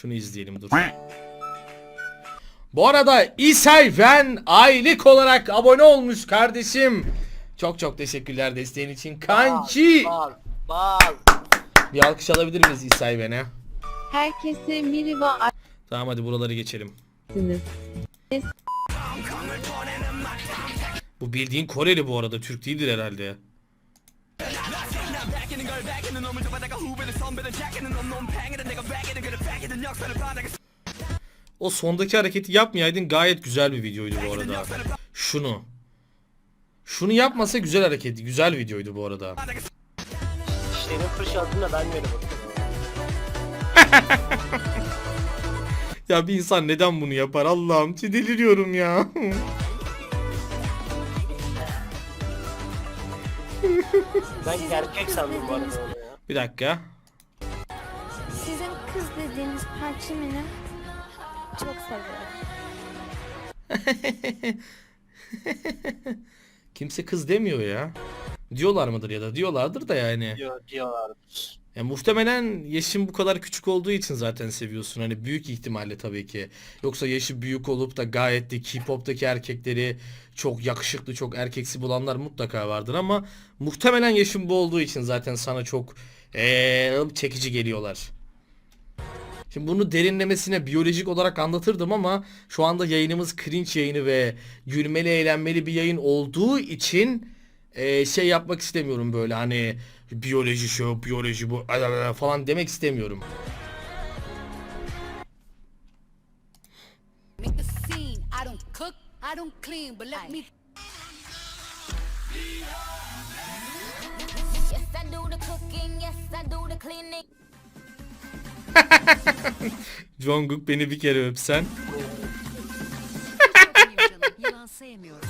Şunu izleyelim dur. Bu arada İsayven aylık olarak abone olmuş kardeşim. Çok çok teşekkürler desteğin için. Kanki. Bal. Bal. Bir alkış alabilir miyiz İsayven'e? Herkese merhaba Tamam hadi buraları geçelim. Bu bildiğin Koreli bu arada. Türk değildir herhalde. O sondaki hareketi yapmayaydın gayet güzel bir videoydu bu arada. Şunu. Şunu yapmasa güzel hareketti. Güzel videoydu bu arada. Senin fırçaladığında ben böyle. Ya bir insan neden bunu yapar Allah'ım deliriyorum ya. Ben erkek sandım bu arada. Bir dakika. Sizin kız dediğiniz parçamını çok seviyorum. Kimse kız demiyor ya. Diyorlar mıdır ya da diyorlardır da yani. Diyor, diyorlardır. Ya muhtemelen yaşın bu kadar küçük olduğu için zaten seviyorsun. Hani büyük ihtimalle tabii ki. Yoksa yaşı büyük olup da gayet de K-pop'taki erkekleri çok yakışıklı, çok erkeksi bulanlar mutlaka vardır ama muhtemelen yaşın bu olduğu için zaten sana çok eee, çekici geliyorlar. Şimdi bunu derinlemesine biyolojik olarak anlatırdım ama şu anda yayınımız cringe yayını ve gülmeli eğlenmeli bir yayın olduğu için eee, şey yapmak istemiyorum böyle hani biyoloji şu biyoloji bu falan demek istemiyorum. Make the scene. I don't cook, I don't clean, but let me Yes, I do the cooking, yes, I do the cleaning. Jungkook beni bir kere öpsen. Sevmiyorum.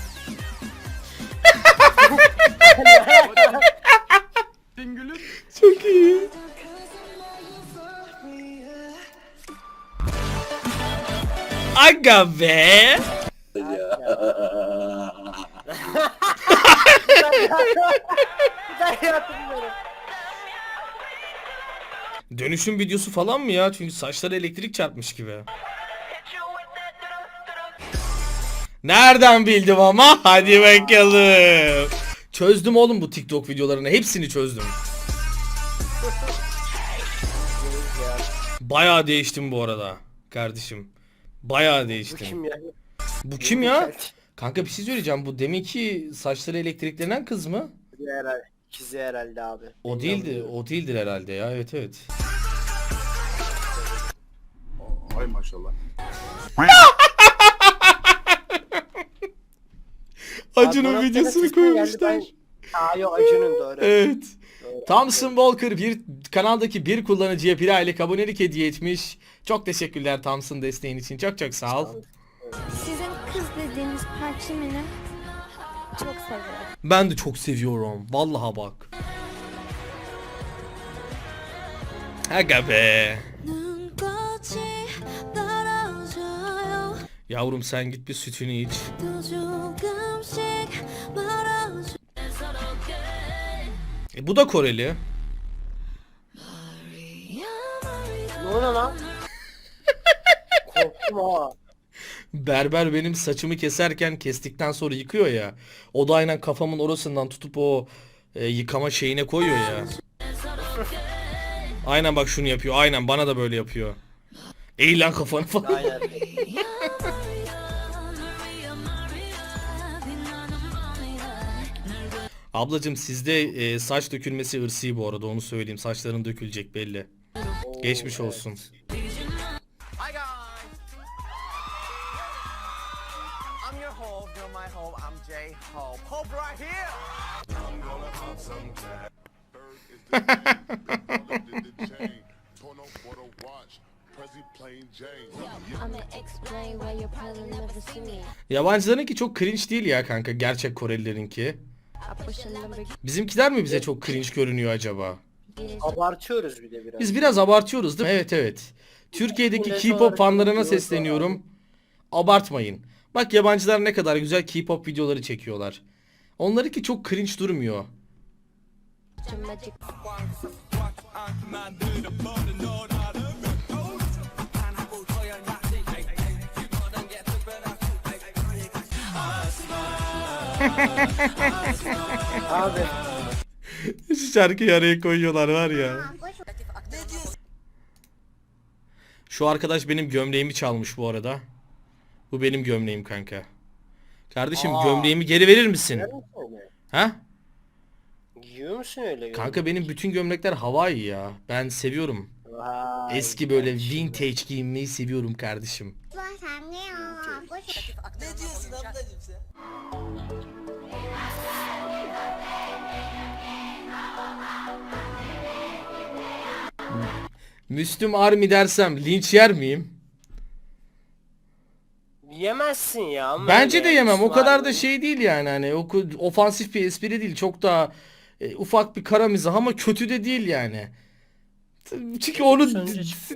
Aga be. Dönüşüm videosu falan mı ya? Çünkü saçları elektrik çarpmış gibi. Nereden bildim ama? Hadi bakalım. Çözdüm oğlum bu TikTok videolarını. Hepsini çözdüm. Bayağı değiştim bu arada kardeşim. Bayağı Bu değiştim. kim ya? Bu kim ya? Kanka bir şey söyleyeceğim. Bu deminki saçları elektriklenen kız mı? İkizi herhalde. İkizi herhalde abi. O değildi. O değildir herhalde ya. Evet evet. Ay maşallah. Acun'un Murat videosunu geldi, koymuşlar. ben- Aa yok Acun'un doğru. Evet. Thompson Walker bir kanaldaki bir kullanıcıya bir aylık abonelik hediye etmiş. Çok teşekkürler Thompson desteğin için. Çok çok sağ ol. Sizin kız dediğiniz parçamını çok seviyorum. Ben de çok seviyorum. Vallaha bak. Aga be. Yavrum sen git bir sütünü iç. Bu da Koreli. Ne oluyor lan? Korktum ha. Berber benim saçımı keserken kestikten sonra yıkıyor ya. O da aynen kafamın orasından tutup o e, yıkama şeyine koyuyor ya. Aynen bak şunu yapıyor. Aynen bana da böyle yapıyor. Eğil lan kafanı falan. Aynen. Ablacım sizde e, saç dökülmesi ırsi bu arada onu söyleyeyim. Saçların dökülecek belli. Geçmiş olsun. Yabancılarınki çok cringe değil ya kanka. Gerçek Korelilerinki. Bizimkiler mi bize çok cringe görünüyor acaba? Abartıyoruz bir de biraz. Biz biraz abartıyoruz değil mi? Evet evet. Türkiye'deki K-pop fanlarına sesleniyorum. Abartmayın. Bak yabancılar ne kadar güzel K-pop videoları çekiyorlar. Onlarınki çok cringe durmuyor. Abi Şu şarkıyı araya koyuyorlar var ya. Şu arkadaş benim gömleğimi çalmış bu arada. Bu benim gömleğim kanka. Kardeşim Aa. gömleğimi geri verir misin? Ha? Giyiyor musun öyle? Kanka benim bütün gömlekler Hawaii ya. Ben seviyorum. Vay, Eski böyle vintage giyinmeyi seviyorum kardeşim. Müslüm Army dersem linç yer miyim? Yemezsin ya. ama Bence de yemem. O Müslüman kadar da şey değil yani hani o ofansif bir espri değil. Çok daha e, ufak bir kara mizah ama kötü de değil yani. Çünkü onu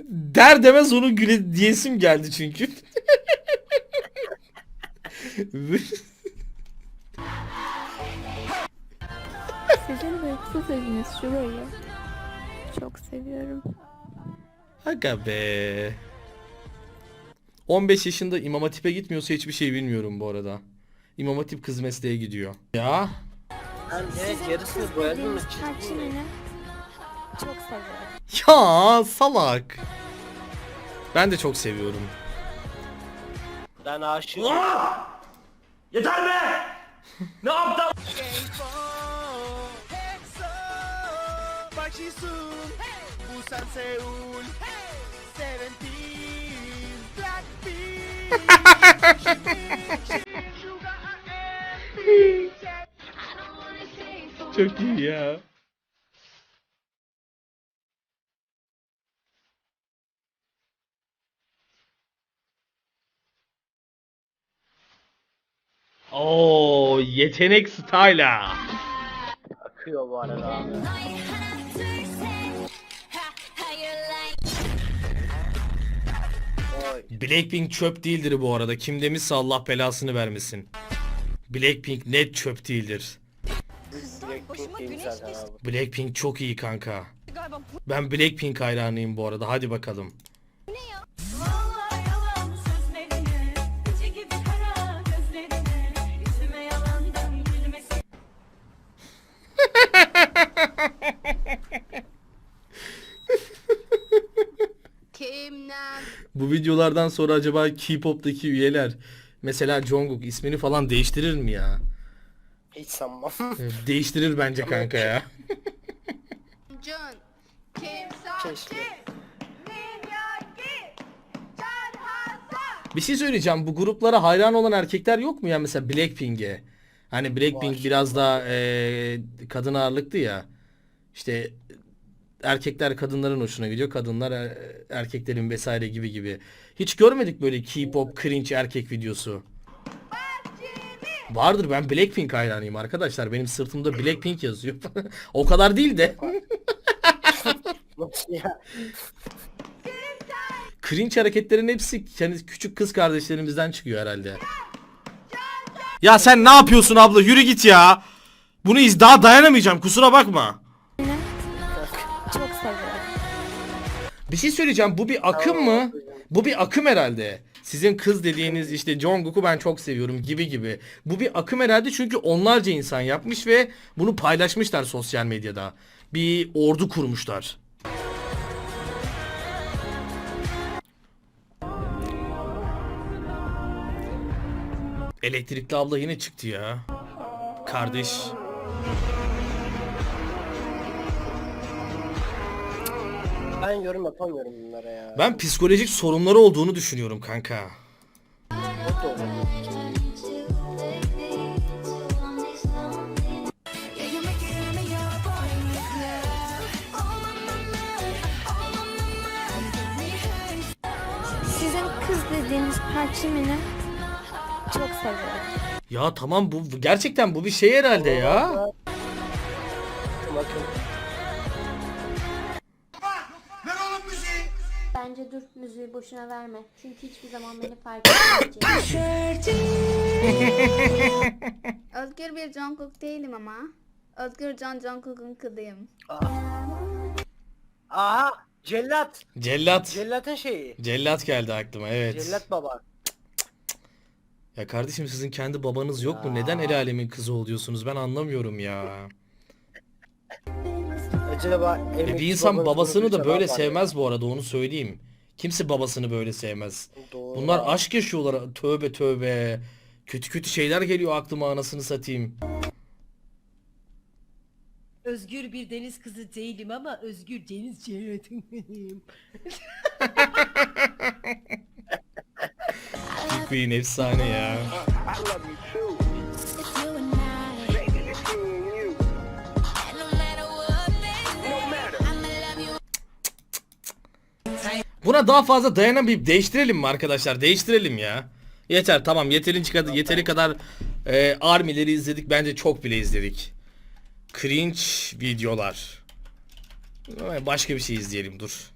der demez onu güle diyesim geldi çünkü. Sizin uykusuz eviniz şurayı. Çok seviyorum. Aga be. 15 yaşında İmam Hatip'e gitmiyorsa hiçbir şey bilmiyorum bu arada. İmam Hatip kız mesleğe gidiyor. Ya mi? Tarçınını çok seviyorum. ya salak. Ben de çok seviyorum. Ben aşığım. Parchisun, Busan Seul, Seventeen, Blackpink. Çok iyi ya. Oo, yetenek style'a. Akıyor bu arada abi. Blackpink çöp değildir bu arada. Kim demişse Allah belasını vermesin. Blackpink net çöp değildir. Blackpink değil zaten abi. Blackpink çok iyi kanka. Ben Blackpink hayranıyım bu arada. Hadi bakalım. Bu videolardan sonra acaba K-pop'taki üyeler mesela Jungkook ismini falan değiştirir mi ya? Hiç sanmam. Değiştirir bence kanka ya. Jun. Kim Keşke. Bir şey söyleyeceğim. Bu gruplara hayran olan erkekler yok mu ya mesela Blackpink'e? Hani Blackpink Var. biraz daha eee, kadın ağırlıklı ya. İşte erkekler kadınların hoşuna gidiyor. Kadınlar er- erkeklerin vesaire gibi gibi. Hiç görmedik böyle K-pop cringe erkek videosu. Vardır ben Blackpink hayranıyım arkadaşlar. Benim sırtımda Blackpink yazıyor. o kadar değil de. Cringe hareketlerin hepsi kendi küçük kız kardeşlerimizden çıkıyor herhalde. Ya sen ne yapıyorsun abla? Yürü git ya. Bunu iz daha dayanamayacağım. Kusura bakma. Çok seviyorum. Bir şey söyleyeceğim. Bu bir akım mı? Bu bir akım herhalde. Sizin kız dediğiniz işte Jungkook'u ben çok seviyorum gibi gibi. Bu bir akım herhalde çünkü onlarca insan yapmış ve bunu paylaşmışlar sosyal medyada. Bir ordu kurmuşlar. Elektrikli abla yine çıktı ya. Kardeş. Ben yorum yapamıyorum bunlara ya. Ben psikolojik sorunları olduğunu düşünüyorum kanka. Sizin kız dediğiniz parçamını çok seviyorum. Ya tamam bu gerçekten bu bir şey herhalde ya. Bakın. Bence dur müziği boşuna verme. Çünkü hiçbir zaman beni fark etmeyecek. Özgür bir Jungkook değilim ama. Özgür Can Jungkook'un kızıyım. Aha! Cellat! Cellat. Cellat'ın şeyi. Cellat geldi aklıma evet. Cellat baba. Ya kardeşim sizin kendi babanız yok mu? Neden el alemin kızı oluyorsunuz? Ben anlamıyorum ya. Acaba E bir insan baba babasını da böyle sevmez bu arada onu söyleyeyim. Kimse babasını böyle sevmez. Doğru. Bunlar aşk yaşıyorlar. Tövbe tövbe. Kötü kötü şeyler geliyor aklıma anasını satayım. Özgür bir deniz kızı değilim ama özgür deniz cennetiyim. Queen efsane ya. Buna daha fazla dayanamayıp değiştirelim mi arkadaşlar? Değiştirelim ya. Yeter tamam yeterince kadar yeteri kadar e, armileri izledik. Bence çok bile izledik. Cringe videolar. Başka bir şey izleyelim dur.